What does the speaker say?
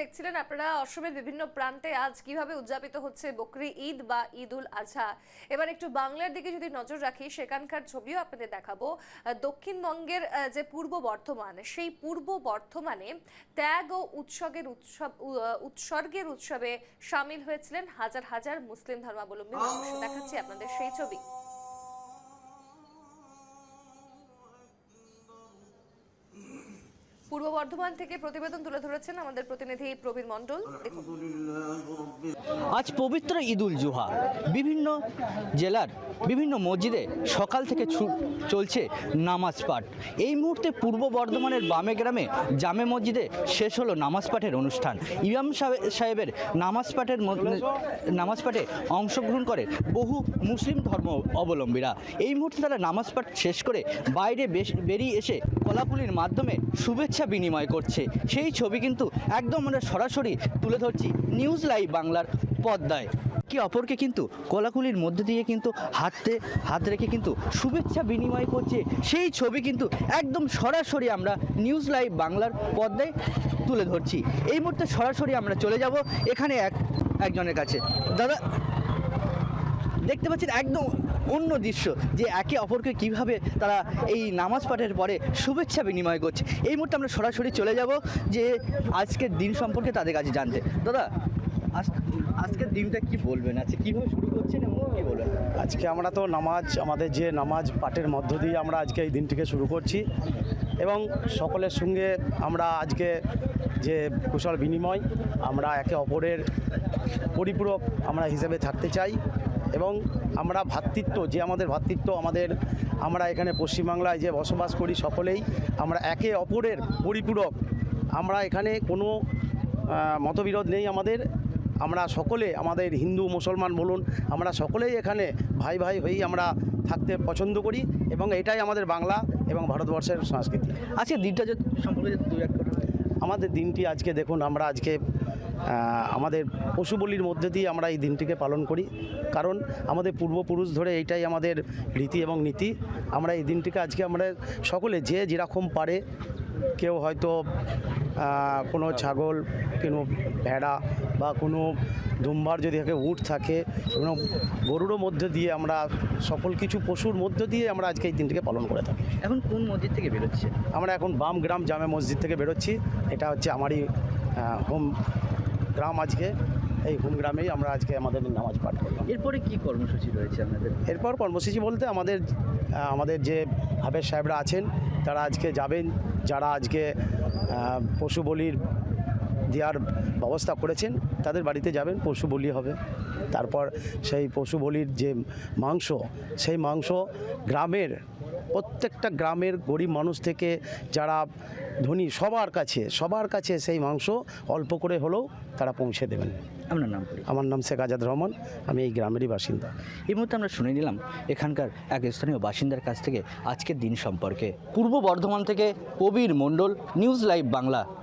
দেখছিলেন আপনারা অসমের বিভিন্ন প্রান্তে আজ কীভাবে উদযাপিত হচ্ছে বকরি ঈদ বা ঈদ উল আজহা? এবার একটু বাংলার দিকে যদি নজর রাখি, সেখানকার ছবিও আপনাদের দেখাবো। দক্ষিণবঙ্গের যে পূর্ব বর্ধমান, সেই পূর্ব বর্ধমানে ত্যাগ ও উৎসর্গের উৎসব উৎসর্গের উৎসবে সামিল হয়েছিলেন হাজার হাজার মুসলিম ধর্মাবলম্বী দেখাচ্ছি আপনাদের সেই ছবি। পূর্ব বর্ধমান থেকে প্রতিবেদন তুলে ধরেছেন আমাদের প্রতিনিধি প্রবীর মণ্ডল। দেখুন। আজ পবিত্র ঈদুল জুহা। বিভিন্ন জেলার বিভিন্ন মসজিদে সকাল থেকে চলছে নামাজ পাঠ। এই মুহূর্তে পূর্ব বর্ধমানের বামে গ্রামে জামে মসজিদে শেষ হলো নামাজ পাঠের অনুষ্ঠান। ইমাম সাহে- সাহেবের নামাজ পাঠের নামাজ পাঠে অংশগ্রহণ করে বহু মুসলিম ধর্ম অবলম্বীরা। এই মুহূর্তে তারা নামাজ পাঠ শেষ করে বাইরে বেরিয়ে এসে কলাকুলির মাধ্যমে শুভেচ্ছা বিনিময় করছে। সেই ছবি কিন্তু একদম আমরা সরাসরি তুলে ধরছি নিউজ লাইভ বাংলার পর্দায় কি অপরকে কিন্তু কলাকুলির মধ্যে দিয়ে কিন্তু হাতে হাত রেখে কিন্তু শুভেচ্ছা বিনিময় করছে, সেই ছবি কিন্তু একদম সরাসরি আমরা নিউজ লাইভ বাংলার পর্দায় তুলে ধরছি। এই মুহূর্তে সরাসরি আমরা চলে যাব এখানে এক, একজনের কাছে। দাদা, দেখতে পাচ্ছেন একদম অন্য দৃশ্য, যে একে অপরকে কীভাবে তারা এই নামাজ পাঠের পরে শুভেচ্ছা বিনিময় করছে। এই মুহূর্তে আমরা সরাসরি চলে যাব যে আজকের দিন সম্পর্কে তাদের কাছে জানতে। দাদা আজকের দিনটা কি বলবেন? আজকে কীভাবে শুরু করছেন এবং কী বলবেন? আজকে আমরা তো নামাজ, আমাদের যে নামাজ পাঠের মধ্য দিয়ে আমরা আজকে এই দিনটিকে শুরু করছি। এবং সকলের সঙ্গে আমরা আজকে যে কুশল বিনিময়, আমরা একে অপরের পরিপূরক আমরা হিসেবে থাকতে চাই। এবং আমরা ভ্রাতৃত্ব যে আমাদের ভ্রাতৃত্ব আমাদের আমরা এখানে পশ্চিমবাংলায় যে বসবাস করি সকলেই, আমরা একে অপরের পরিপূরক। আমরা এখানে কোনো মতবিরোধ নেই আমাদের। আমরা সকলে আমাদের হিন্দু মুসলমান বলুন আমরা সকলেই এখানে ভাই ভাই হয়েই আমরা থাকতে পছন্দ করি এবং এটাই আমাদের বাংলা এবং ভারতবর্ষের সংস্কৃতি। আজকে দিনটা যে সম্পর্কে দু এক আমাদের দিনটি আজকে দেখুন আমরা আজকে আমাদের পশু বলির মধ্যে দিয়ে আমরা এই দিনটিকে পালন করি। কারণ আমাদের পূর্বপুরুষ ধরে এইটাই আমাদের রীতি এবং নীতি। আমরা এই দিনটিকে আজকে আমরা সকলে যে যেরকম পারে কেউ হয়তো কোনো ছাগল কোনো ভেড়া বা কোনো দুম্বার যদি থাকে উট থাকে কোনো গরুরও মধ্যে দিয়ে আমরা সকল কিছু পশুর মধ্য দিয়ে আমরা আজকে এই দিনটিকে পালন করে থাকি। এখন কোন মসজিদ থেকে বেরোচ্ছে আমরা এখন বাম গ্রাম জামে মসজিদ থেকে বেরোচ্ছি। এটা হচ্ছে আমারই হোম গ্রাম আজকে। এই হোম গ্রামেই আমরা আজকে আমাদের নামাজ পাঠ করলাম। এরপরে কি কর্মসূচি রয়েছে আপনাদের? এরপর কর্মসূচি বলতে আমাদের আমাদের যে হাফেজ সাহেবরা আছেন তারা আজকে যাবেন যারা আজকে পশু বলির দেওয়ার ব্যবস্থা করেছেন তাদের বাড়িতে যাবেন পশু বলি হবে। তারপর সেই পশু বলির যে মাংস সেই মাংস গ্রামের প্রত্যেকটা গ্রামের গরিব মানুষ থেকে যারা ধনী সবার কাছে সবার কাছে সেই মাংস অল্প করে হলেও তারা পৌঁছে দেবেন। আপনার নাম আমার নাম শেখ আজাদ রহমান আমি এই গ্রামেরই বাসিন্দা। এই মুহূর্তে আমরা শুনে নিলাম এখানকার এক স্থানীয় বাসিন্দার কাছ থেকে আজকের দিন সম্পর্কে। পূর্ব বর্ধমান থেকে কবির মণ্ডল নিউজ লাইভ বাংলা।